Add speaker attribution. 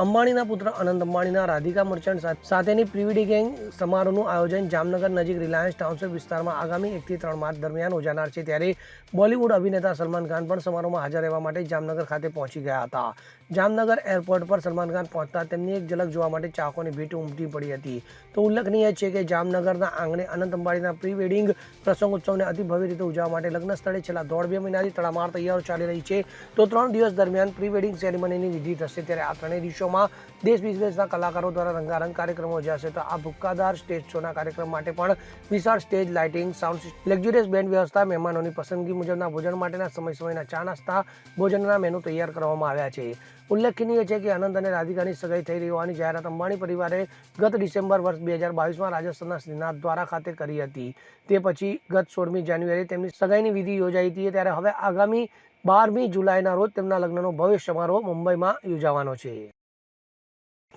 Speaker 1: અંબાણીના પુત્ર અનંત અંબાણીના રાધિકા મર્ચન્ટ સાથેની પ્રિવિડી ગેંગ સમારોહનું આયોજન જામનગર નજીક રિલાયન્સ ટાઉનશીપ વિસ્તારમાં આગામી એકથી ત્રણ માર્ચ દરમિયાન યોજાનાર છે. ત્યારે બોલિવૂડ અભિનેતા સલમાન ખાન પણ સમારોહમાં હાજર રહેવા માટે જામનગર ખાતે પહોંચી ગયા હતા. જામનગર એરપોર્ટ પર સલમાન ખાન પહોંચતા તેમની એક ઝલક જોવા માટે ચાહકોની ભીડ ઉમટી પડી હતી. તો ઉલ્લેખનીય છે કે જામનગરના આંગણે અનંત અંબાણીના પ્રી વેડિંગ પ્રસંગ ઉત્સવને અતિ ભવ્ય રીતે ઉજવવા માટે લગ્ન સ્થળે છેલ્લા દોઢ બે મહિનાથી તડામાર તૈયારો ચાલી રહી છે. તો ત્રણ દિવસ દરમિયાન પ્રી વેડિંગ સેરેમનીની વિધિ થશે ત્યારે આ ત્રણેય દિવસોમાં દેશ વિદેશના કલાકારો દ્વારા રંગારંગ કાર્યક્રમો યોજાશે તો આ ભૂક્કાદાર સ્ટેજ શોના કાર્યક્રમ માટે પણ વિશાળ stage lighting, sound luxurious band વ્યવસ્થા, મહેમાનોની પસંદગી મુજબના ભોજન માટેના સમય સમયના ચા નાસ્તા, ભોજનના મેનુ તૈયાર કરવામાં આવ્યા છે. ઉલ્લેખનીય છે કે આનંદ અને રાધિકાની સગાઈ થઈ રહી હોવાની જાહેરાત અંબાણી પરિવારે ગત ડિસેમ્બર વર્ષ બે હજાર બાવીસમાં રાજસ્થાનના શ્રીનાથ દ્વારા ખાતે કરી હતી. તે પછી ગત સોળમી જાન્યુઆરી તેમની સગાઈની વિધિ યોજાઈ હતી ત્યારે હવે આગામી બારમી જુલાઈના રોજ તેમના લગ્નનો ભવ્ય સમારોહ મુંબઈમાં યોજાવાનો છે.